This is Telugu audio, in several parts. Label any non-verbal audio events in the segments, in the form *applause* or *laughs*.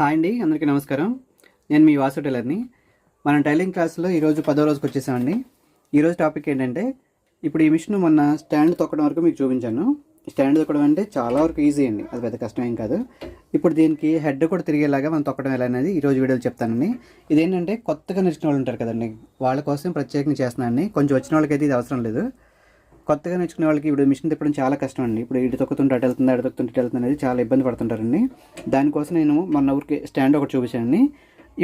హాయ్ అండి అందరికీ నమస్కారం. నేను మీ వాసు టైలర్ని. మనం టైలింగ్ క్లాస్లో ఈరోజు పదో రోజుకి వచ్చేసామండి. ఈరోజు టాపిక్ ఏంటంటే ఇప్పుడు ఈ మిషన్ మొన్న స్టాండ్ తొక్కడం వరకు మీకు చూపించాను. స్టాండ్ తొక్కడం అంటే చాలా వరకు ఈజీ అండి అది పెద్ద కష్టమేం కాదు. ఇప్పుడు దీనికి హెడ్ కూడా తిరిగేలాగా మనం తొక్కడం ఎలా అనేది ఈరోజు వీడియోలో చెప్తానండి. ఇదేంటంటే కొత్తగా నేర్చుకున్న వాళ్ళు ఉంటారు కదండి వాళ్ళ కోసం ప్రత్యేకంగా చేస్తున్నానండి. కొంచెం వచ్చిన వాళ్ళకైతే ఇది అవసరం లేదు. కొత్తగా నేర్చుకునే వాళ్ళకి ఇప్పుడు మిషన్ తిప్పడం చాలా కష్టం అండి. ఇప్పుడు ఇటు తొక్కుతుంటే అటు వెళ్తుంది అటు తొక్కుతుంటే ఇటు వెళ్తుంది అనేది చాలా ఇబ్బంది పడుతుంటారండి. దానికోసం నేను మొన్న ఊరికి స్టాండ్ ఒకటి చూపించానండి.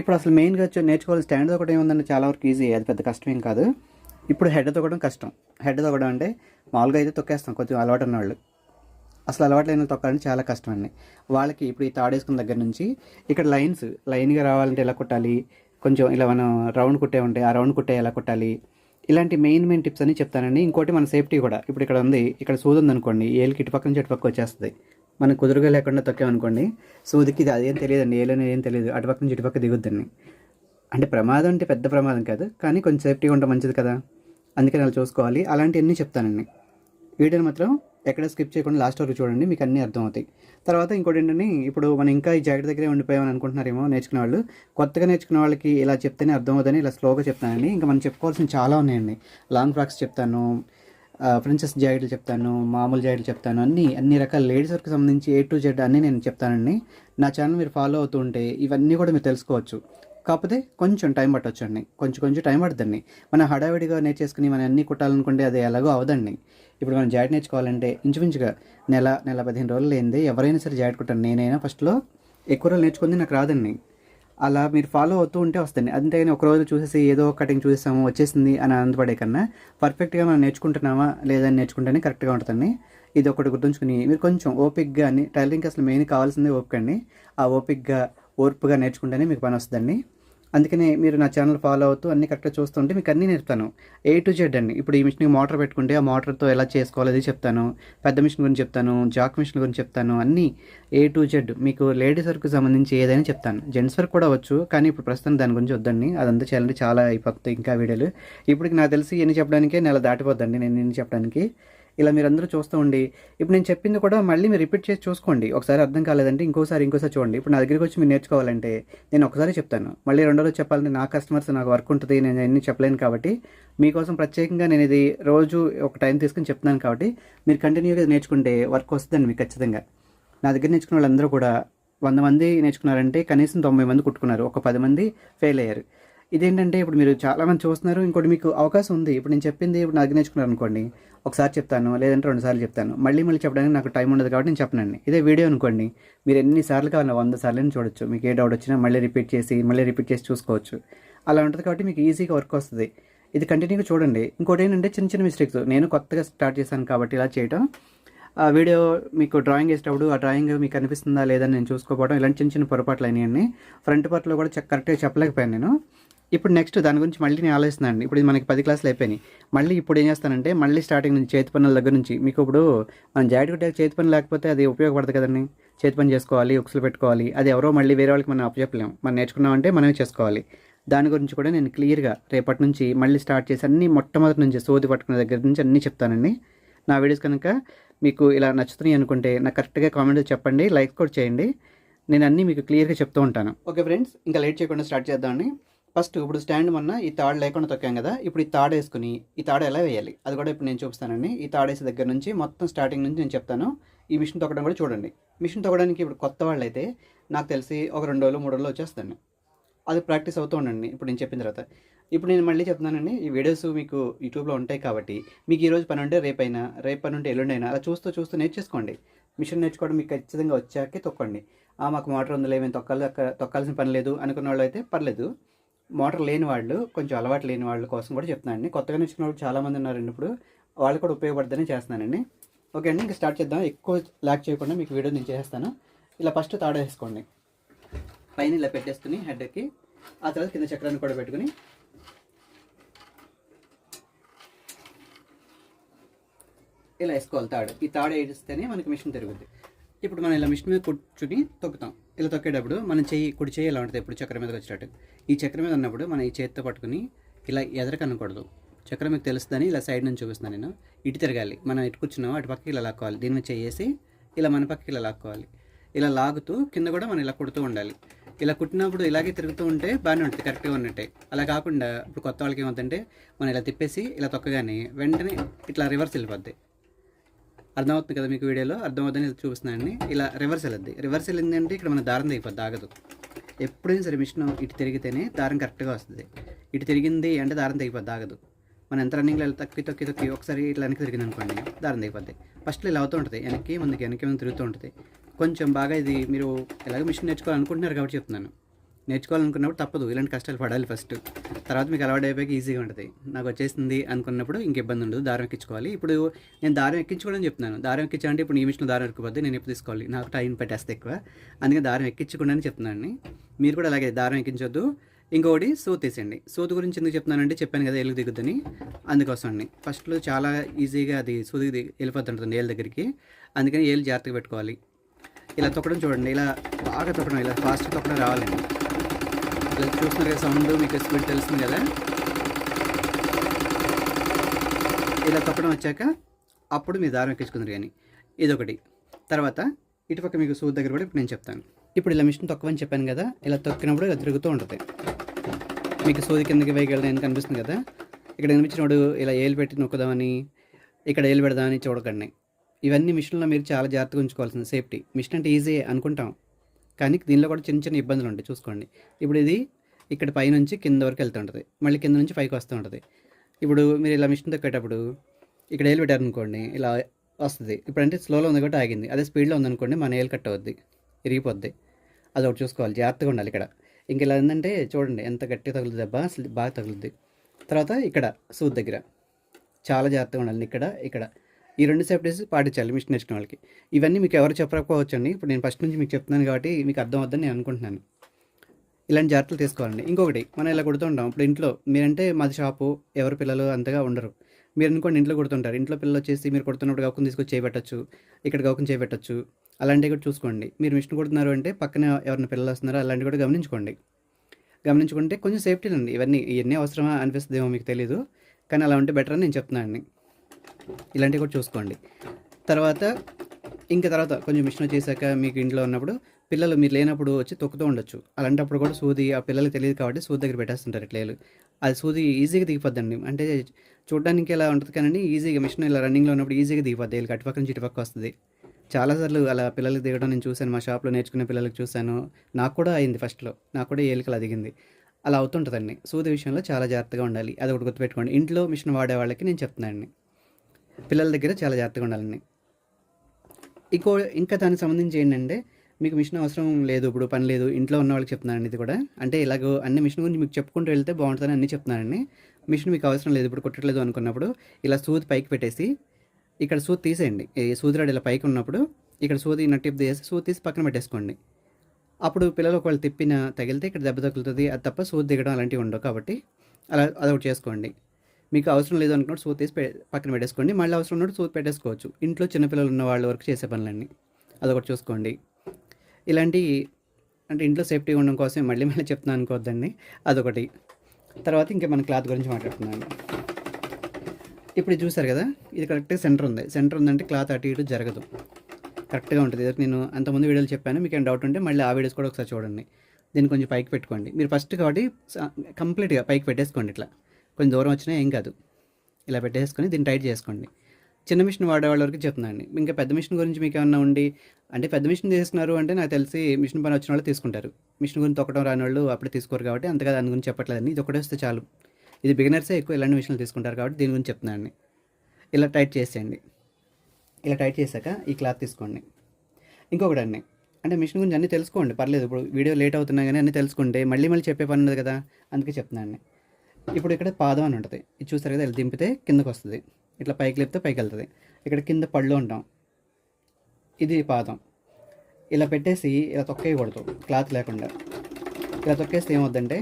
ఇప్పుడు అసలు మెయిన్గా నేర్చుకోవాలి స్టాండ్ ఒకటి ఏముందంటే చాలా వరకు ఈజీ అది పెద్ద కష్టం ఏం కాదు. ఇప్పుడు హెడ్ తొక్కడం కష్టం. హెడ్ తొక్కడం అంటే మామూలుగా అయితే తొక్కేస్తాం కొంచెం అలవాటు ఉన్న వాళ్ళు. అసలు అలవాటు లేని తొక్కాలని చాలా కష్టం అండి. వాళ్ళకి ఇప్పుడు ఈ తాడేసుకున్న దగ్గర నుంచి ఇక్కడ లైన్స్ లైన్గా రావాలంటే ఎలా కొట్టాలి? కొంచెం ఇలా మనం రౌండ్ కుట్టే ఉంటే ఆ రౌండ్ కుట్టే ఎలా కొట్టాలి? ఇలాంటి మెయిన్ మెయిన్ టిప్స్ అని చెప్తానండి. ఇంకోటి మన సేఫ్టీ కూడా. ఇప్పుడు ఇక్కడ ఉంది. ఇక్కడ సూది ఉందనుకోండి ఏలికి ఇటుపక్క నుంచి అటుపక్క వచ్చేస్తుంది. మనకు కుదురుగా లేకుండా తొక్కామనుకోండి సూదికి ఇది అదేం తెలియదండి. ఏలని ఏం తెలియదు. అటుపక్క నుంచి ఇటుపక్క దిగుద్దండి. అంటే ప్రమాదం అంటే పెద్ద ప్రమాదం కాదు కానీ కొంచెం సేఫ్టీగా ఉంటే మంచిది కదా. అందుకని అలా చూసుకోవాలి. అలాంటివన్నీ చెప్తానండి. వీడియోని మాత్రం ఎక్కడ స్కిప్ చేయకుండా లాస్ట్ వరకు చూడండి మీకు అన్నీ అర్థమవుతాయి. తర్వాత ఇంకోటి ఏంటంటే ఇప్పుడు మనం ఇంకా ఈ జాకెట్ దగ్గరే ఉండిపోయామని అనుకుంటున్నారేమో నేర్చుకునే వాళ్ళు కొత్తగా నేర్చుకునే వాళ్ళకి ఇలా చెప్తేనే అర్థమవుతుందని ఇలా స్లోగా చెప్తానండి ఇంకా మనం చెప్పుకోవాల్సిన చాలా ఉన్నాయండి. లాంగ్ ఫ్రాక్స్ చెప్తాను ప్రిన్సెస్ జాకెట్లు చెప్తాను మామూలు జాకెట్లు చెప్తాను అన్ని అన్ని రకాల లేడీస్ వరకు సంబంధించి ఏ టు జెడ్ అన్నీ నేను చెప్తానండి. నా ఛానల్ మీరు ఫాలో అవుతూ ఉంటే ఇవన్నీ కూడా మీరు తెలుసుకోవచ్చు. కాకపోతే కొంచెం టైం పట్టొచ్చండి. కొంచెం కొంచెం టైం పడుతుంది మనం హడావిడిగా నేర్చేసుకుని మనం అన్ని కుట్టాలనుకుంటే అది ఎలాగో అవదండి. ఇప్పుడు మనం జాయిట్ నేర్చుకోవాలంటే ఇంచుమించుగా నెల నెల పదిహేను రోజులు లేనిదే ఎవరైనా సరే జాయిట్ కుట్టాను నేనైనా ఫస్ట్లో ఎక్కువ రోజులు నేర్చుకుంది నాకు రాదండి. అలా మీరు ఫాలో అవుతూ ఉంటే వస్తుంది అంతేగాని ఒక రోజు చూసేసి ఏదో కటింగ్ చూసేసాము వచ్చేసింది అని ఆనందపడే కన్నా పర్ఫెక్ట్గా మనం నేర్చుకుంటున్నామా లేదని నేర్చుకుంటేనే కరెక్ట్గా ఉంటుందండి. ఇది ఒకటి గుర్తుంచుకుని మీరు కొంచెం ఓపిక్గా అని టైలరింగ్కి అసలు మెయిన్ కావాల్సిందే ఓపిక అండి ఆ ఓపిక్గా ఓర్పుగా నేర్చుకుంటేనే మీకు పని వస్తుందండి. అందుకనే మీరు నా ఛానల్ ఫాలో అవుతూ అన్ని కరెక్ట్గా చూస్తుంటే మీకు అన్నీ నేర్పుతాను. ఏ టు జెడ్ అండి. ఇప్పుడు ఈ మిషన్కి మోటార్ పెట్టుకుంటే ఆ మోటార్తో ఎలా చేసుకోవాలి అది చెప్తాను. పెద్ద మిషన్ గురించి చెప్తాను జాక్ మిషన్ గురించి చెప్తాను అన్నీ ఏ టు జెడ్ మీకు లేడీస్ వరకు సంబంధించి ఏదైనా చెప్తాను. జెంట్స్ వరకు కూడా వచ్చు కానీ ఇప్పుడు ప్రస్తుతం దాని గురించి వద్దండి. అదంతా చేయాలంటే చాలా అయిపోతుంది ఇంకా వీడియోలు. ఇప్పటికి నాకు తెలిసి ఎన్ని చెప్పడానికే నెల దాటిపోద్దండి నేను ఎన్ని చెప్పడానికి. ఇలా మీరు అందరూ చూస్తూ ఉండి ఇప్పుడు నేను చెప్పింది కూడా మళ్ళీ మీరు రిపీట్ చేసి చూసుకోండి. ఒకసారి అర్థం కాలేదంటే ఇంకోసారి ఇంకోసారి చూడండి. ఇప్పుడు నా దగ్గరికి వచ్చి మీరు నేర్చుకోవాలంటే నేను ఒకసారి చెప్తాను. మళ్ళీ రెండో రోజు చెప్పాలంటే నా కస్టమర్స్ నాకు వర్క్ ఉంటుంది నేను అన్ని చెప్పలేను కాబట్టి మీకోసం ప్రత్యేకంగా నేను ఇది రోజు ఒక టైం తీసుకుని చెప్తున్నాను కాబట్టి మీరు కంటిన్యూగా నేర్చుకుంటే వర్క్ వస్తుందండి మీకు ఖచ్చితంగా. నా దగ్గర నేర్చుకున్న వాళ్ళందరూ కూడా వంద మంది నేర్చుకున్నారంటే కనీసం తొంభై మంది కుట్టుకున్నారు. ఒక పది మంది ఫెయిల్ అయ్యారు. ఇదేంటంటే ఇప్పుడు మీరు చాలామంది చూస్తున్నారు ఇంకోటి మీకు అవకాశం ఉంది. ఇప్పుడు నేను చెప్పింది ఇప్పుడు నాకు నేర్చుకున్నారు అనుకోండి ఒకసారి చెప్తాను లేదంటే రెండు సార్లు చెప్తాను. మళ్ళీ మళ్ళీ చెప్పడానికి నాకు టైం ఉండదు కాబట్టి నేను చెప్పనండి. ఇదే వీడియో అనుకోండి మీరు ఎన్నిసార్లు కావాలి వంద సార్లు చూడొచ్చు. మీకు ఏ డౌట్ వచ్చినా మళ్ళీ రిపీట్ చేసి మళ్ళీ రిపీట్ చేసి చూసుకోవచ్చు. అలా ఉంటుంది కాబట్టి మీకు ఈజీగా వర్క్ వస్తుంది. ఇది కంటిన్యూగా చూడండి. ఇంకోటి ఏంటంటే చిన్న చిన్న మిస్టేక్స్. నేను కొత్తగా స్టార్ట్ చేశాను కాబట్టి ఇలా చేయటం ఆ వీడియో మీకు డ్రాయింగ్ వేసేటప్పుడు ఆ డ్రాయింగ్ మీకు అనిపిస్తుందా లేదని నేను చూసుకోపోవడం ఇలాంటి చిన్న చిన్న పొరపాట్లు అయినాయండి. ఫ్రంట్ పార్ట్లో కూడా కరెక్ట్గా చెప్పలేకపోయాను నేను. ఇప్పుడు నెక్స్ట్ దాని గురించి మళ్ళీ నేను ఆలోచిస్తున్నాను. ఇప్పుడు ఇది మనకి పది క్లాసులు అయిపోయినాయి. మళ్ళీ ఇప్పుడు ఏం చేస్తానంటే మళ్ళీ స్టార్టింగ్ నుంచి చేతి పనుల దగ్గర నుంచి మీకు ఇప్పుడు మనం జాకెట్ కుట్టే చేతి పని లేకపోతే అది ఉపయోగపడదు కదండి. చేతి పని చేసుకోవాలి ఉక్సులు పెట్టుకోవాలి. అది ఎవరో మళ్ళీ వేరే వాళ్ళకి మనం అప్పచెప్పలేం. మనం నేర్చుకున్నామంటే మనమే చేసుకోవాలి. దాని గురించి కూడా నేను క్లియర్గా రేపటి నుంచి మళ్ళీ స్టార్ట్ చేసి అన్ని మొట్టమొదటి నుంచి సోది పట్టుకునే దగ్గర నుంచి అన్నీ చెప్తానండి. నా వీడియోస్ కనుక మీకు ఇలా నచ్చుతున్నాయి అనుకుంటే నాకు కరెక్ట్గా కామెంట్ చెప్పండి లైక్ కూడా చేయండి. నేను అన్నీ మీకు క్లియర్గా చెప్తూ ఉంటాను. ఓకే ఫ్రెండ్స్ ఇంకా లేట్ చేయకుండా స్టార్ట్ చేద్దామండి. ఫస్ట్ ఇప్పుడు స్టాండ్ మొన్న ఈ తాడు లేకుండా తొక్కాం కదా ఇప్పుడు ఈ తాడు వేసుకుని ఈ తాడు ఎలా వేయాలి? అది కూడా ఇప్పుడు నేను చూపిస్తానండి. ఈ తాడు వేసే దగ్గర నుంచి మొత్తం స్టార్టింగ్ నుంచి నేను చెప్తాను. ఈ మిషన్ తొక్కడం కూడా చూడండి. మిషన్ తొక్కడానికి ఇప్పుడు కొత్త వాళ్ళు అయితే నాకు తెలిసి ఒక రెండు రోజులు మూడు రోజులు వచ్చేస్తాను. అది ప్రాక్టీస్ అవుతూ ఉండండి. ఇప్పుడు నేను చెప్పిన తర్వాత. ఇప్పుడు నేను మళ్ళీ చెప్తున్నానండి ఈ వీడియోస్ మీకు యూట్యూబ్లో ఉంటాయి కాబట్టి మీకు ఈ రోజు పని ఉంటే రేపైనా రేపు పని ఉంటే ఎల్లుండైనా అలా చూస్తూ చూస్తూ నేర్చేసుకోండి. మిషన్ నేర్చుకోవడం మీకు ఖచ్చితంగా వచ్చాకే తొక్కండి. ఆ మాకు మోటార్ ఉందిలే మేము తొక్కాలి తొక్కాల్సిన పని లేదు అనుకున్న వాళ్ళు అయితే పర్లేదు. మోటార్ లేని వాళ్ళు కొంచెం అలవాటు లేని వాళ్ళ కోసం కూడా చెప్తున్నానండి కొత్తగా నేర్చుకున్న వాళ్ళు చాలామంది ఉన్నారండి ఇప్పుడు. వాళ్ళు కూడా ఉపయోగపడతానే చేస్తున్నానండి. ఓకే అండి ఇంకా స్టార్ట్ చేద్దాం. ఎక్కువ లాక్ చేయకుండా మీకు వీడియో నేను చేస్తాను ఇలా ఫస్ట్ తాడేసుకోండి పైన ఇలా పెట్టేసుకుని హెడ్కి ఆ తర్వాత కింద చక్రాన్ని కూడా పెట్టుకుని. ఇలా వేసుకోవాలి తాడు. ఈ తాడు వేస్తేనే మనకి మిషన్ తిరుగుద్ది. ఇప్పుడు మనం ఇలా మిషన్ మీద కూర్చుని తొక్కుతాం. ఇలా తొక్కేటప్పుడు మనం చెయ్యి కుడి చెయ్యి ఇలా ఉంటుంది? ఇప్పుడు చక్రం మీదకి వచ్చేటట్టు. ఈ చక్రం మీద ఉన్నప్పుడు మనం ఈ చేతితో పట్టుకుని ఇలా ఎదరకనకూడదు. చక్రం మీకు తెలుస్తుందని ఇలా సైడ్ నుంచి చూపిస్తున్నాను నేను. ఇటు తిరగాలి. మనం ఇటు కూర్చున్నాం అటు పక్కకి ఇలా లాక్కోవాలి. దీని మీద చేసి ఇలా మన పక్కకి ఇలా లాక్కోవాలి. ఇలా లాగుతూ కింద కూడా మనం ఇలా కుడుతూ ఉండాలి. ఇలా కుట్టినప్పుడు ఇలాగే తిరుగుతూ ఉంటే బాగానే ఉంటుంది కరెక్ట్గా ఉన్నట్టే. అలా కాకుండా ఇప్పుడు కొత్త వాళ్ళకి ఏమవుతుందంటే మనం ఇలా తిప్పేసి ఇలా తొక్కగానే వెంటనే ఇట్లా రివర్స్ వెళ్ళిపోద్ది. అర్థమవుతుంది కదా మీకు వీడియోలో? అర్థమవుతుందని చూపిస్తున్నాను ఇలా రివర్స్ వెళ్ళద్ది. రివర్స్ వెళ్ళింది అంటే ఇక్కడ మన దారం తెగిపోద్ది ఆగదు. ఎప్పుడైనా సరే మిషన్ ఇటు తిరిగితేనే దారం కరెక్ట్గా వస్తుంది. ఇటు తిరిగింది అంటే దారం తెగిపోద్ది ఆగదు. మన ఎంత రన్నింగ్లో తక్కి తొక్కి తొక్కి ఒకసారి ఇట్లా వెనక్కి తిరిగింది అనుకోండి దారం తెగిపోద్ది. ఫస్ట్లో ఇలా అవుతూ ఉంటుంది వెనక్కి ముందుకి వెనక్కి ముందు తిరుగుతూ ఉంటుంది. కొంచెం బాగా ఇది మీరు ఎలాగో మిషన్ నేర్చుకోవాలనుకుంటున్నారు కాబట్టి చెప్తున్నాను. నేర్చుకోవాలనుకున్నప్పుడు తప్పదు. ఇలాంటి కష్టాలు పడాలి ఫస్ట్ తర్వాత మీకు అలవాటు అయిపోయాక ఈజీగా ఉంటుంది. నాకు వచ్చేసింది అనుకున్నప్పుడు ఇంక ఇబ్బంది ఉండదు. దారం ఎక్కించుకోవాలి. ఇప్పుడు నేను దారం ఎక్కించుకోవడం చెప్తున్నాను. దారం ఎక్కించాలంటే ఇప్పుడు ఈ మిషన్లో దారం ఎక్కిపోద్ది నేను ఎప్పుడు తీసుకోవాలి? నాకు టైం పెట్టేస్తే ఎక్కువ. అందుకే దారం ఎక్కించకుండా చెప్తున్నాను మీరు కూడా అలాగే దారం ఎక్కించొద్దు. ఇంకొకటి సూత్ తీసేయండి. సూత్ గురించి ఎందుకు చెప్తున్నానంటే చెప్పాను కదా ఎలుగు దిగుద్దని. అందుకోసం అండి. ఫస్ట్లో చాలా ఈజీగా అది సూది దిగి- వెళ్ళిపోతుంటుంది ఏళ్ళ దగ్గరికి. అందుకని ఏళ్ళు జాగ్రత్తగా పెట్టుకోవాలి. ఇలా తొక్కడం చూడండి. ఇలా బాగా తొక్కడం ఇలా ఫాస్ట్ తొక్కడం రావాలండి. చూస్తున్నారు కదా సౌండ్ మీకు స్పీడ్ తెలుస్తుంది కదా? ఇలా తప్పడం వచ్చాక అప్పుడు మీ దారం ఎక్కించుకుందరు కానీ ఇదొకటి. తర్వాత ఇటుపక్క మీకు సూది దగ్గర కూడా ఇప్పుడు నేను చెప్తాను. ఇప్పుడు ఇలా మిషన్ తొక్కమని చెప్పాను కదా ఇలా తొక్కినప్పుడు ఇలా తిరుగుతూ ఉంటుంది. మీకు సూది కిందకి వేయగలదని కనిపిస్తుంది కదా? ఇక్కడ కనిపించినప్పుడు ఇలా ఏలు పెట్టి నొక్కుదామని ఇక్కడ ఏలు పెడదామని చూడకండి. ఇవన్నీ మిషన్లో మీరు చాలా జాగ్రత్తగా ఉంచుకోవాల్సింది సేఫ్టీ. మిషన్ అంటే ఈజీ అనుకుంటాం. కానీ దీనిలో కూడా చిన్న చిన్న ఇబ్బందులు ఉంటాయి. చూసుకోండి. ఇప్పుడు ఇది ఇక్కడ పైనుంచి కింద వరకు వెళ్తుంటుంది మళ్ళీ కింద నుంచి పైకి వస్తూ ఉంటుంది. ఇప్పుడు మీరు ఇలా మిషన్ తొక్కేటప్పుడు ఇక్కడ ఏలు పెట్టారనుకోండి ఇలా వస్తుంది. ఇప్పుడంటే స్లోలో ఉంది కాబట్టి ఆగింది. అదే స్పీడ్లో ఉందనుకోండి మన ఏలు కట్ అవుద్ది ఇరిగిపోద్ది. అది ఒకటి చూసుకోవాలి. జాగ్రత్తగా ఉండాలి ఇక్కడ. ఇంక ఇలా ఏంటంటే చూడండి ఎంత గట్టిగా తగులుతుంది దెబ్బ అసలు బాగా తగులుద్ది. తర్వాత ఇక్కడ సూద్ దగ్గర. చాలా జాగ్రత్తగా ఉండాలి. ఇక్కడ ఇక్కడ. ఈ రెండు సేఫ్టీస్ పాటించాలి మిషన్ నేర్చుకున్న వాళ్ళకి. ఇవన్నీ మీకు ఎవరు చెప్పకపోవచ్చండి. ఇప్పుడు నేను ఫస్ట్ నుంచి మీకు చెప్తున్నాను కాబట్టి మీకు అర్థం అవుద్దని నేను అనుకుంటున్నాను. ఇలాంటి జాగ్రత్తలు తీసుకోవాలండి. ఇంకొకటి మనం ఇలా కుడుతూ ఉంటాం. ఇప్పుడు ఇంట్లో మీరంటే మాది షాపు ఎవరు పిల్లలు అంతగా ఉండరు. మీరు అనుకోండి ఇంట్లో కుడుతుంటారు. ఇంట్లో పిల్లలు వచ్చేసి మీరు కుడుతున్నప్పుడు గౌకుని తీసుకొచ్చి చేయబెట్టచ్చు ఇక్కడ గౌకుని చేయబెట్టచ్చు. అలాంటివి కూడా చూసుకోండి. మీరు మిషన్ కుడుతున్నారు అంటే పక్కన ఎవరిన పిల్లలు వస్తున్నారో అలాంటివి కూడా గమనించుకోండి. గమనించుకుంటే కొంచెం సేఫ్టీ అండి ఇవన్నీ ఇవన్నీ అవసరమా అనిపిస్తుందేమో మీకు తెలీదు. కానీ అలా ఉంటే బెటర్ అని నేను చెప్తున్నాను ఇలాంటివి కూడా చూసుకోండి. తర్వాత ఇంకా తర్వాత కొంచెం మిషన్ చేశాక మీకు ఇంట్లో ఉన్నప్పుడు పిల్లలు మీరు లేనప్పుడు వచ్చి తొక్కుతూ ఉండొచ్చు. అలాంటప్పుడు కూడా సూది ఆ పిల్లలకి తెలియదు కాబట్టి సూది దగ్గర పెట్టేస్తుంటారు ఇట్లేలు అది సూది ఈజీగా దిగిపోద్దండి. అంటే చూడడానికి ఎలా ఉంటుంది కానీ ఈజీగా మిషన్ ఇలా రన్నింగ్లో ఉన్నప్పుడు ఈజీగా దిగిపోద్ది. వీళ్ళకి అటుపక్క నుంచి ఇటుపక్క వస్తుంది. చాలాసార్లు అలా పిల్లలకి దిగడం నేను చూశాను. మా షాప్లో నేర్చుకునే పిల్లలకి చూశాను. నాకు కూడా అయింది ఫస్ట్లో నాకు కూడా ఏలికలు దిగింది. అలా అవుతుంటుందండి. సూది విషయంలో చాలా జాగ్రత్తగా ఉండాలి. అది ఒకటి గుర్తుపెట్టుకోండి. ఇంట్లో మిషన్ వాడే వాళ్ళకి నేను చెప్తున్నాను పిల్లల దగ్గర చాలా జాగ్రత్తగా ఉండాలండి. ఇంకో ఇంకా దానికి సంబంధించి ఏంటంటే మీకు మిషన్ అవసరం లేదు ఇప్పుడు పని లేదు ఇంట్లో ఉన్న వాళ్ళకి చెప్తున్నానండి ఇది కూడా. అంటే ఇలాగో అన్ని మిషన్ గురించి మీకు చెప్పుకుంటూ వెళ్తే బాగుంటుందని అన్నీ చెప్తున్నానండి మిషన్ మీకు అవసరం లేదు ఇప్పుడు కుట్టట్లేదు అనుకున్నప్పుడు ఇలా సూది పైకి పెట్టేసి ఇక్కడ సూది తీసేయండి. ఈ సూది రాడు ఇలా పైకి ఉన్నప్పుడు ఇక్కడ సూది నట్టిప్ తీసి సూది తీసి పక్కన పెట్టేసుకోండి. అప్పుడు పిల్లలు ఒకవేళ తిప్పిన తగిలితే ఇక్కడ దెబ్బ తగులుతుంది అది తప్ప సూది దిగడం అలాంటివి ఉండవు కాబట్టి అలా అదొకటి చేసుకోండి. మీకు అవసరం లేదు అనుకున్నప్పుడు సూత్ తీసి పక్కన పెట్టేసుకోండి. మళ్ళీ అవసరం ఉన్నప్పుడు సూత్ పెట్టేసుకోవచ్చు. ఇంట్లో చిన్నపిల్లలు ఉన్న వాళ్ళ వరకు చేసే పనులన్నీ. అదొకటి చూసుకోండి. ఇలాంటి అంటే ఇంట్లో సేఫ్టీ ఉండడం కోసం మళ్ళీ మళ్ళీ చెప్తున్నాను అనుకోవద్దండి. అదొకటి. తర్వాత ఇంకా మన క్లాత్ గురించి మాట్లాడుతున్నాను ఇప్పుడు చూసారు కదా? ఇది కరెక్ట్గా సెంటర్ ఉంది. సెంటర్ ఉందంటే క్లాత్ అటు ఇటు జరగదు. కరెక్ట్గా ఉంటుంది. ఇది నేను అంతకుముందు వీడియోలు చెప్పాను. మీకు ఏం డౌట్ ఉంటే మళ్ళీ ఆ వీడియోస్ కూడా ఒకసారి చూడండి. దీన్ని కొంచెం పైకి పెట్టుకోండి. మీరు ఫస్ట్ కాబట్టి కంప్లీట్గా పైకి పెట్టేసుకోండి ఇట్లా. కొంచెం దూరం వచ్చినా ఏం కాదు. ఇలా పెట్టేసుకొని దీన్ని టైట్ చేసుకోండి. చిన్న మిషన్ వాడే వాళ్ళ వరకు చెప్తున్నాను ఇంకా పెద్ద మిషన్ గురించి మీకు ఏమన్నా ఉండి అంటే పెద్ద మిషన్ తీసుకున్నారు అంటే నాకు తెలిసి మిషన్ పని వచ్చిన వాళ్ళు తీసుకుంటారు. మిషన్ గురించి తొక్కడం రాని వాళ్ళు అప్పుడే తీసుకోరు కాబట్టి అంతగా దాని గురించి చెప్పట్లేదండి. ఇది ఒకటే వస్తే చాలు. ఇది బిగినర్సే ఎక్కువ ఇలాంటి మిషన్లు తీసుకుంటారు కాబట్టి దీని గురించి చెప్తున్నాను ఇలా టైట్ చేసేయండి. ఇలా టైట్ చేశాక ఈ క్లాత్ తీసుకోండి. ఇంకొకటి అండి అంటే మిషన్ గురించి అన్నీ తెలుసుకోండి. పర్లేదు ఇప్పుడు వీడియో లేట్ అవుతున్నా కానీ అన్నీ తెలుసుకుంటే మళ్ళీ మళ్ళీ చెప్పే పని ఉండదు కదా. అందుకే చెప్తున్నాను ఇప్పుడు ఇక్కడ పాదం అని ఉంటుంది. ఇది చూస్తారు కదా ఇలా దింపితే కిందకు వస్తుంది. ఇట్లా పైకి లేపితే పైకి వెళ్తుంది. ఇక్కడ కింద పళ్ళు ఉంటాం. ఇది పాదం. ఇలా పెట్టేసి ఇలా తొక్కేయకూడదు క్లాత్ లేకుండా. ఇలా తొక్కేస్తే ఏమవుద్దంటే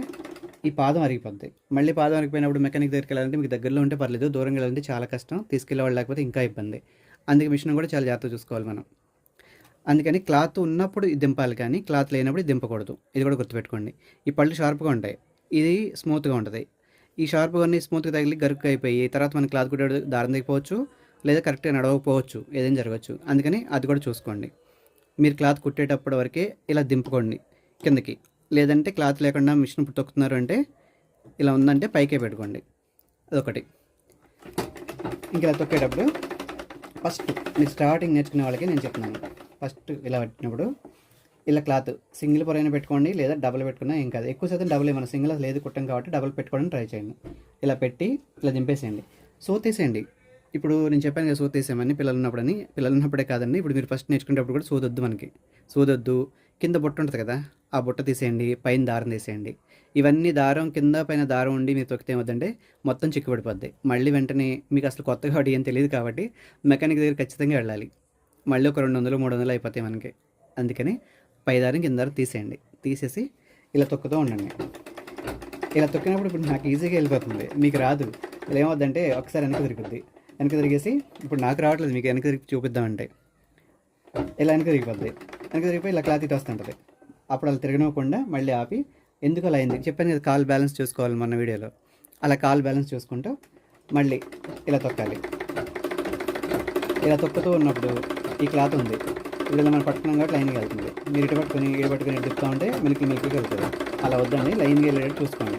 ఈ పాదం అరిగిపోద్ది. మళ్ళీ పాదం అరిగిపోయినప్పుడు మెకానిక్ దగ్గరికి వెళ్ళాలంటే మీకు దగ్గరలో ఉంటే పర్లేదు దూరంగా వెళ్ళాలంటే చాలా కష్టం తీసుకెళ్ళే వాళ్ళు లేకపోతే ఇంకా ఇబ్బంది. అందుకే మిషన్ కూడా చాలా జాగ్రత్త చూసుకోవాలి మనం. అందుకని క్లాత్ ఉన్నప్పుడు ఇది దింపాలి కానీ క్లాత్ లేనప్పుడు దింపకూడదు. ఇది కూడా గుర్తుపెట్టుకోండి. ఈ పళ్ళు షార్ప్గా ఉంటాయి. ఇది స్మూత్గా ఉంటుంది. ఈ షార్ప్ అన్ని స్మూత్గా తగిలి గరుక్కు అయిపోయి తర్వాత మన క్లాత్ కూడా దారం దిగిపోవచ్చు లేదా కరెక్ట్గా నడవకపోవచ్చు ఏదైనా జరగచ్చు అందుకని అది కూడా చూసుకోండి. మీరు క్లాత్ కుట్టేటప్పటి వరకే ఇలా దింపుకోండి కిందకి. లేదంటే క్లాత్ లేకుండా మిషన్ ఇప్పుడు తొక్కుతున్నారు అంటే ఇలా ఉందంటే పైకే పెట్టుకోండి. అదొకటి. ఇంకా ఇలా తొక్కేటప్పుడు ఫస్ట్ మీరు స్టార్టింగ్ నేర్చుకునే వాళ్ళకి నేను చెప్తున్నాను. ఫస్ట్ ఇలా పెట్టినప్పుడు ఇలా క్లాత్. సింగిల్ పొరైనా పెట్టుకోండి లేదా డబుల్ పెట్టుకున్నా ఏం కాదు. ఎక్కువ శాతం డబుల్ ఏమైనా సింగిల్ అసలు ఏది కాబట్టి డబుల్ పెట్టుకోవడానికి ట్రై చేయండి. ఇలా పెట్టి ఇలా దింపేసేయండి. సో తీసేయండి. ఇప్పుడు నేను చెప్పాను కదా సూది తీసేయమని పిల్లలు ఉన్నప్పుడని పిల్లలు ఉన్నప్పుడే కాదండి. ఇప్పుడు మీరు ఫస్ట్ నేర్చుకునేటప్పుడు కూడా సూదొద్దు మనకి. సూదొద్దు కింద బుట్ట ఉంటుంది కదా ఆ బుట్ట తీసేయండి. పైన దారం తీసేయండి. ఇవన్నీ దారం కింద పైన దారం ఉండి మీరు తొక్కితే ఏమవుతుందంటే మొత్తం చిక్కుపడిపోద్ది మళ్ళీ వెంటనే మీకు అసలు కొత్తగా కాబట్టి ఏం తెలియదు కాబట్టి మెకానిక్ దగ్గర ఖచ్చితంగా వెళ్ళాలి. మళ్ళీ ఒక రెండు వందలు మూడు వందలు అయిపోతాయి మనకి. అందుకని పైదారం కింద తీసేయండి. తీసేసి ఇలా తొక్కుతూ ఉండండి. ఇలా తొక్కినప్పుడు ఇప్పుడు నాకు ఈజీగా వెళ్ళిపోతుంది. మీకు రాదు. ఇలా ఏమవుద్దంటే ఒకసారి వెనక తిరుగుద్ది. వెనక తిరిగేసి ఇప్పుడు నాకు రావట్లేదు. మీకు వెనక తిరిగి చూపిద్దామంటే. ఇలా వెనక తిరిగిపోద్ది. వెనక తిరిగిపోయి ఇలా క్లాత్ ఇటు వస్తుంటుంది. అప్పుడు అలా తిరగనివ్వకుండా మళ్ళీ ఆపి ఎందుకు అలా అయింది? చెప్పాను కదా కాల్ బ్యాలెన్స్ చూసుకోవాలి మన వీడియోలో. అలా కాల్ బ్యాలెన్స్ చూసుకుంటూ మళ్ళీ ఇలా తొక్కాలి. ఇలా తొక్కుతూ ఉన్నప్పుడు ఈ క్లాత్ ఉంది. ఇప్పుడు మనం పట్టుకున్నాం కాబట్టి లైన్గా వెళ్తుంది. మీరు ఇటు పట్టుకుని ఇటు పట్టుకుని ఇటు ఉంటే మిల్కి మిల్కీకి వెళ్తుంది అలా వద్దండి లైన్గా వెళ్ళేటట్టు చూసుకోండి.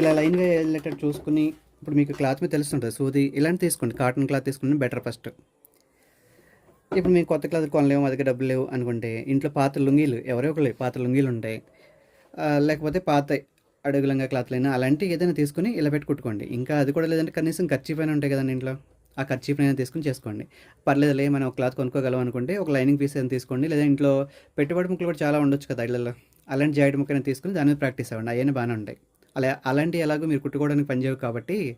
ఇలా లైన్గా వెళ్ళేటట్టు చూసుకుని ఇప్పుడు మీకు క్లాత్ మీద తెలుస్తుంటుంది సూది ఇలాంటి తీసుకోండి. కాటన్ క్లాత్ తీసుకుని బెటర్ ఫస్ట్. ఇప్పుడు మీకు కొత్త క్లాత్ కొనలేము అదిగా డబ్బులు లేవు అనుకుంటే ఇంట్లో పాత లుంగీలు ఎవరో ఒకరు పాత లుంగీలు ఉంటాయి. లేకపోతే పాత అడుగులంగా క్లాత్లైనా అలాంటివి ఏదైనా తీసుకుని ఇలా పెట్టుకుట్టుకోండి ఇంకా అది కూడా లేదంటే కనీసం ఖర్చు పైన ఉంటాయి కదండి ఇంట్లో. ఆ ఖర్చు అయినా తీసుకుని చేసుకోండి. పర్లేదులే మనం ఒక క్లాత్ కొనుక్కోగలం అనుకుంటే ఒక లైనింగ్ పీస్ అయినా తీసుకోండి. లేదా ఇంట్లో పెట్టుబడి ముక్కలు కూడా చాలా ఉండొచ్చు కదా ఇళ్ళలో అలాంటి జాయిడ్ ముక్కని తీసుకుని దాని మీద ప్రాక్టీస్ అవ్వండి. అవన్నీ బాగానే ఉంటాయి. అలా అలాంటివి ఎలాగో మీరు కుట్టుకోవడానికి పనిచేయవు కాబట్టి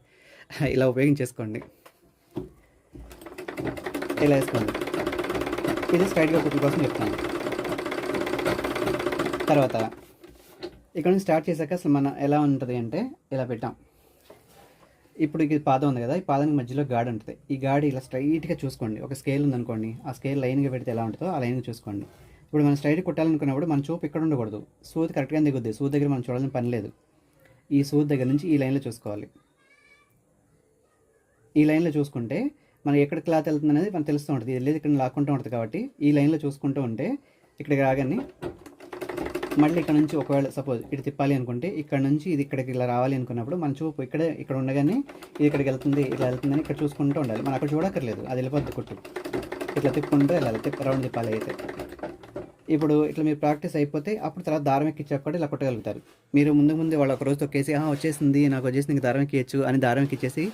ఇలా ఉపయోగించేసుకోండి. ఇలా వేసుకోండి. ఇది స్ట్రైట్గా కుట్టు కోసం చెప్తాను. తర్వాత ఇక్కడ నుంచి స్టార్ట్ చేశాక అసలు మనం ఎలా ఉంటుంది అంటే ఇలా పెట్టాం. ఇప్పుడు ఇది పాదం ఉంది కదా ఈ పాదానికి మధ్యలో గాడి ఉంటుంది. ఈ గాడి ఇలా స్ట్రైట్గా చూసుకోండి. ఒక స్కేల్ ఉందనుకోండి ఆ స్కేల్ లైన్గా పెడితే ఎలా ఉంటుందో ఆ లైన్గా చూసుకోండి. ఇప్పుడు మనం స్ట్రైట్ కొట్టాలనుకున్నప్పుడు మన చూపు ఇక్కడ ఉండకూడదు. సూది కరెక్ట్గా దిగుద్ది. సూది దగ్గర మనం చూడాల్సిన పని లేదు. ఈ సూది దగ్గర నుంచి ఈ లైన్లో చూసుకోవాలి. ఈ లైన్లో చూసుకుంటే మనం ఎక్కడ క్లాత్ వెళ్తుంది అనేది మనకు తెలుస్తూ ఉంటుంది. ఇది లేదు ఇక్కడ లాక్కుంటూ ఉంటుంది కాబట్టి ఈ లైన్లో చూసుకుంటూ ఉంటే ఇక్కడికి రాగానే మళ్ళీ ఇక్కడ నుంచి ఒకవేళ సపోజ్ ఇటు తిప్పాలి అనుకుంటే ఇక్కడ నుంచి ఇది ఇక్కడికి ఇలా రావాలి అనుకున్నప్పుడు మన చూపు ఇక్కడ ఇక్కడ ఉండగానే ఇది ఇక్కడికి వెళ్తుంది ఇట్లా వెళ్తుందని ఇక్కడ చూసుకుంటూ ఉండాలి. మనం అక్కడ చూడక్కర్లేదు అది వెళ్ళిపోద్ది కుట్టు. ఇట్లా తిప్పుకుంటూ వెళ్ళాలి తిప్ప రౌండ్ తిప్పాలి అయితే. ఇప్పుడు ఇట్లా మీరు ప్రాక్టీస్ అయిపోతే అప్పుడు తర్వాత దారం ఎక్కించాక కూడా ఇలా కొట్టగలుగుతారు. మీరు ముందు ముందు వాళ్ళు ఒక రోజు తొక్కేసి వచ్చేసింది నాకు వచ్చేసింది నీకు దారం ఎక్కియచ్చు అని దారం ఎక్కిచ్చేసి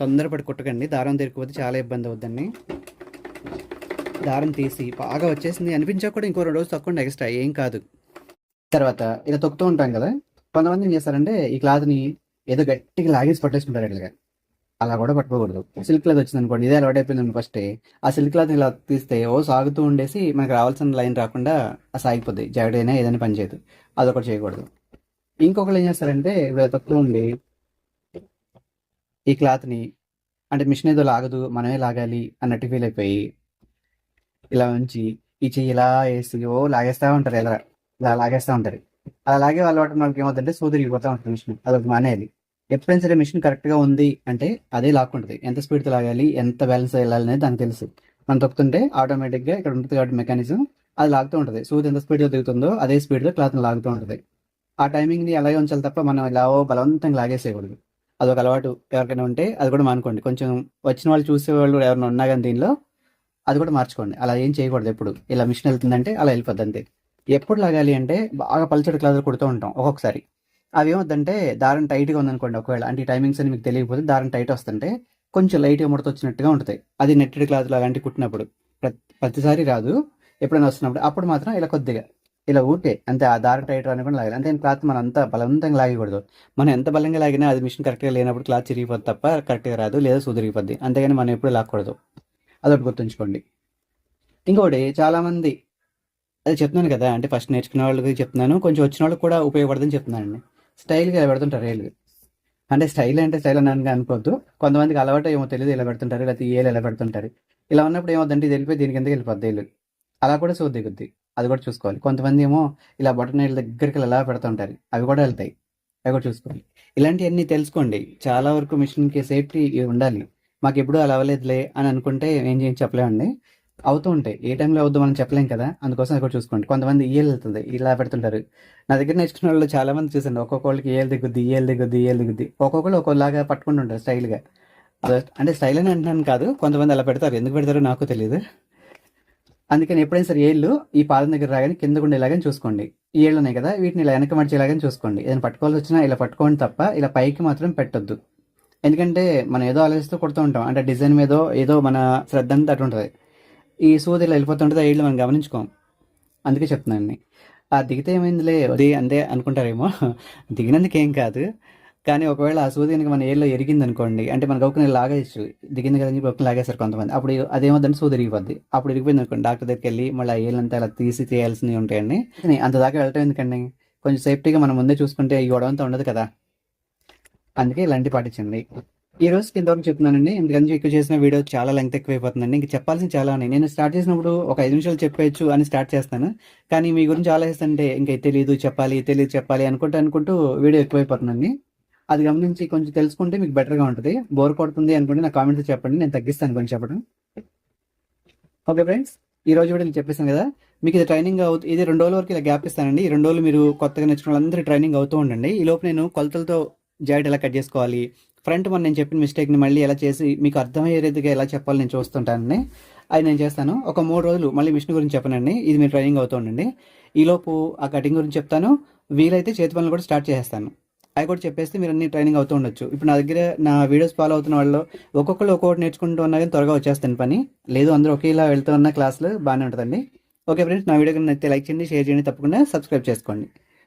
తొందరపడి కొట్టకండి. దారం తీరుకుపోతే చాలా ఇబ్బంది అవుద్దండి. దారం తీసి బాగా వచ్చేసింది అనిపించా కూడా ఇంకో రెండు రోజులు తక్కువ ఎక్స్ట్రా ఏం కాదు. తర్వాత ఇలా తొక్కుతూ ఉంటాం కదా కొంతమంది ఏం చేస్తారంటే ఈ క్లాత్ని ఏదో గట్టిగా లాగేసి పట్టేసుకుంటారు ఇట్లాగా అలా కూడా పట్టుకోకూడదు. సిల్క్ క్లాత్ వచ్చింది అనుకోండి ఇదే అలవాటు అయిపోయింది ఫస్ట్ ఆ సిల్క్ క్లాత్ ఇలా తీస్తే ఓ సాగుతూ ఉండేసి మనకు రావాల్సిన లైన్ రాకుండా ఆ సాగిపోద్ది. జాకెట్ అయినా ఏదైనా పని చేయదు అదొకటి చేయకూడదు. ఇంకొకరు ఏం చేస్తారంటే ఇలా తొక్కుతూ ఉండి ఈ క్లాత్ని అంటే మిషన్ ఏదో లాగదు మనమే లాగాలి అన్నట్టు ఫీల్ అయిపోయి ఇలా ఉంచి ఈ చెయ్యి ఇలా వేసి ఓ లాగేస్తూ ఉంటారు ఇలా ఇలా లాగేస్తూ ఉంటారు అలా లాగే అలవాటు వాళ్ళకి ఏమవుతుందంటే సూదిరిగిపోతూ ఉంటుంది మిషన్. అదొక మానేది. ఎప్పుడైనా సరే మిషన్ కరెక్ట్గా ఉంది అంటే అదే లాక్కుంటుంది ఎంత స్పీడ్తో లాగాలి ఎంత బ్యాలెన్స్ వెళ్ళాలి అనేది దానికి తెలుసు. మనం తొక్కుతుంటే ఆటోమేటిక్గా ఇక్కడ ఉంటుంది కాబట్టి మెకానిజం అది లాగుతూ ఉంటుంది. సూది ఎంత స్పీడ్గా తిరుగుతుందో అదే స్పీడ్తో క్లాత్ని లాగుతూ ఉంటుంది. ఆ టైమింగ్ని అలాగే ఉంచాలి తప్ప మనం ఇలా ఓ బలవంతంగా లాగేసేయకూడదు. అదొక అలవాటు ఎవరికైనా ఉంటే అది కూడా మానుకోండి. కొంచెం వచ్చిన వాళ్ళు చూసే వాళ్ళు ఎవరైనా ఉన్నా కానీ దీనిలో అది కూడా మార్చుకోండి. అలా ఏం చేయకూడదు ఎప్పుడు. ఇలా మిషన్ వెళ్తుందంటే అలా వెళ్ళిపోద్ది అంతే. ఎప్పుడు లాగాలి అంటే బాగా పల్చడి క్లాతులు కుడుతూ ఉంటాం ఒక్కొక్కసారి. అవి ఏమవుద్దంటే దారం టైట్గా ఉందనుకోండి ఒకవేళ అంటే టైమింగ్స్ అని మీకు తెలియకపోతే దారం టైట్ వస్తుంటే కొంచెం లైట్గా ముడత వచ్చినట్టుగా ఉంటుంది. అది నెట్టెడ్ క్లాత్ అలాంటి కుట్టినప్పుడు. ప్రతి ప్రతిసారి రాదు. ఎప్పుడైనా వస్తున్నప్పుడు అప్పుడు మాత్రం ఇలా కొద్దిగా ఇలా ఊరికే అంతే ఆ దారం టైట్ అని కూడా లాగాలి. అంతే క్లాత్ మనం అంత బలవంతంగా లాగకూడదు. మనం ఎంత బలంగా లాగినా అది మిషన్ కరెక్ట్గా లేనప్పుడు క్లాత్ చిరిగిపోద్ది తప్ప కరెక్ట్గా రాదు లేదా సుదిరిగిపోద్ది అంతేగాని మనం ఎప్పుడు లాక్కూడదు. అదొకటి గుర్తుంచుకోండి. ఇంకోటి చాలామంది అది చెప్తున్నాను కదా అంటే ఫస్ట్ నేర్చుకునే వాళ్ళకి చెప్తున్నాను. కొంచెం వచ్చిన వాళ్ళకి కూడా ఉపయోగపడుతుందని చెప్తున్నానండి. స్టైల్గా ఇలా పెడుతుంటారు రేలు అంటే స్టైల్ అంటే స్టైల్ అని అనుకోవద్దు. కొంతమందికి అలవాటు ఏమో తెలియదు ఇలా పెడుతుంటారు లేకపోతే ఏలు ఇలా పెడుతుంటారు. ఇలా ఉన్నప్పుడు ఏమవుతుందంటే ఇది వెళ్ళిపోయి దీనికి ఎందుకు వెళ్ళిపోద్ది ఏలు. అలా కూడా సో దిగుద్ది. అది కూడా చూసుకోవాలి. కొంతమంది ఏమో ఇలా బటన్ ఏళ్ళ దగ్గరికి ఇలా పెడుతుంటారు అవి కూడా వెళ్తాయి. అవి కూడా చూసుకోవాలి. ఇలాంటివన్నీ తెలుసుకోండి. చాలా వరకు మిషన్కి సేఫ్టీ ఉండాలి. మాకు ఎప్పుడూ అలా అవ్వలేదులే అని అనుకుంటే ఏం చేయించి చెప్పలేమండి. అవుతూ ఉంటాయి. ఏ టైంలో అవుద్దు మనం చెప్పలేం కదా. అందుకోసం అది కూడా చూసుకోండి. కొంతమంది ఈఎల్ వెళ్తుంది. ఇలా పెడుతుంటారు. నా దగ్గర నేర్చుకున్న వాళ్ళు చాలా మంది చూసాను. ఒక్కొక్కళ్ళకి ఏళ్ళు దిగుద్ది ఏళ్ళు దిగుద్ది ఏళ్ళు దిగుద్ది. ఒక్కొక్కరు ఒక్కొక్కలాగా పట్టుకుంటుంటారు స్టైల్గా. అంటే స్టైల్ అని అంటున్నాను కాదు. కొంతమంది అలా పెడతారు. ఎందుకు పెడతారో నాకు తెలియదు అందుకని ఎప్పుడైనా సరే ఏళ్ళు ఈ పాదం దగ్గర రాగానే కింద ఉండేలాగానే చూసుకోండి. ఈ ఏళ్ళు ఉన్నాయి కదా. వీటిని ఇలా వెనక మడిచేలాగానే చూసుకోండి. ఏదైనా పట్టుకోవాల్సి వచ్చినా ఇలా పట్టుకోండి తప్ప ఇలా పైకి మాత్రం పెట్టొద్దు. ఎందుకంటే మనం ఏదో ఆలోచిస్తూ కొడుతూ ఉంటాం. అంటే డిజైన్ మీదో ఏదో మన శ్రద్ధ అంతా అటు ఉంటుంది. ఈ సూది ఇలా వెళ్ళిపోతుంటుంది ఆ ఏళ్ళు మనం గమనించుకోం. అందుకే చెప్తున్నాను ఆ దిగితే ఏమైందిలే? అది అంతే అనుకుంటారేమో. *laughs* దిగినందుకు ఏం కాదు. కానీ ఒకవేళ ఆ సూది కనుక మన ఏళ్ళలో ఎరిగింది అనుకోండి అంటే మన ఒక లాగేచ్చు దిగింది కదా అని చెప్పి లాగేస్తారు కొంతమంది. అప్పుడు అదేమవుతుందంటే సూది ఎరిగిపోద్ది. అప్పుడు ఎరిగిపోయింది అనుకోండి డాక్టర్ దగ్గరికి వెళ్ళి మళ్ళీ ఆ ఏళ్ళంతా అలా తీసి చేయాల్సినవి ఉంటాయండి. కానీ అంత దాకా వెళ్ళటం ఎందుకండి? కొంచెం సేఫ్టీగా మనం ముందే చూసుకుంటే ఈ గొడవంతా ఉండదు కదా. అందుకే ఇలాంటి పాటించండి. ఈ రోజు ఇంతవరకు చెప్తున్నానండి. ఎందుకంటే ఎక్కువ చేసిన వీడియో చాలా లెంగ్త్ ఎక్కువ అయిపోతుందండి ఇంకా చెప్పాల్సిన చాలా ఉన్నాయి. నేను స్టార్ట్ చేసినప్పుడు ఒక ఐదు నిమిషాలు చెప్పేయచ్చు అని స్టార్ట్ చేస్తాను. కానీ మీ గురించి ఆలోచిస్తుంటే ఇంకా తెలియదు చెప్పాలి తెలియదు చెప్పాలి అనుకుంటూ అనుకుంటూ వీడియో ఎక్కువైపోతుందండి. అది గమనించి కొంచెం తెలుసుకుంటే మీకు బెటర్గా ఉంటుంది. బోర్ కొడుతుంది అనుకుంటే నా కామెంట్స్ చెప్పండి. నేను తగ్గిస్తాను కొంచెం చెప్పడం. ఓకే ఫ్రెండ్స్ ఈ రోజు వీడియో నేను చెప్పేసాను కదా. మీకు ఇది ట్రైనింగ్ అవుతుంది ఇది రెండు రోజుల వరకు ఇలా గ్యాప్ ఇస్తానండి. ఈ రెండు రోజులు మీరు కొత్తగా నేర్చుకున్న వాళ్ళందరూ ట్రైనింగ్ అవుతూ ఉండండి. ఈ లోపు నేను కొలతలతో జాయింట్ ఎలా కట్ చేసుకోవాలి? ఫ్రంట్ మనం నేను చెప్పిన మిస్టేక్ని మళ్ళీ ఎలా చేసి మీకు అర్థమయ్యే రీతిగా ఎలా చెప్పాలి నేను చూస్తుంటానండి. అది నేను చేస్తాను. ఒక మూడు రోజులు మళ్ళీ మిషన్ గురించి చెప్పనండి. ఇది మీరు ట్రైనింగ్ అవుతూ ఉండండి. ఈలోపు ఆ కటింగ్ గురించి చెప్తాను. వీలైతే చేతి పనులు కూడా స్టార్ట్ చేసేస్తాను. అవి కూడా చెప్పేస్తే మీరు అన్ని ట్రైనింగ్ అవుతూ ఉండొచ్చు. ఇప్పుడు నా దగ్గర నా వీడియోస్ ఫాలో అవుతున్న వాళ్ళు ఒక్కొక్కరు ఒక్కొక్కటి నేర్చుకుంటూ ఉన్నా కానీ త్వరగా వచ్చేస్తాను పని. లేదు అందరూ ఒకేలా వెళ్తూ ఉన్న క్లాసులు బాగానే ఉంటుందండి. ఓకే ఫ్రెండ్స్ నా వీడియో నచ్చితే లైక్ చేయండి షేర్ చేయండి తప్పకుండా సబ్స్క్రైబ్ చేసుకోండి.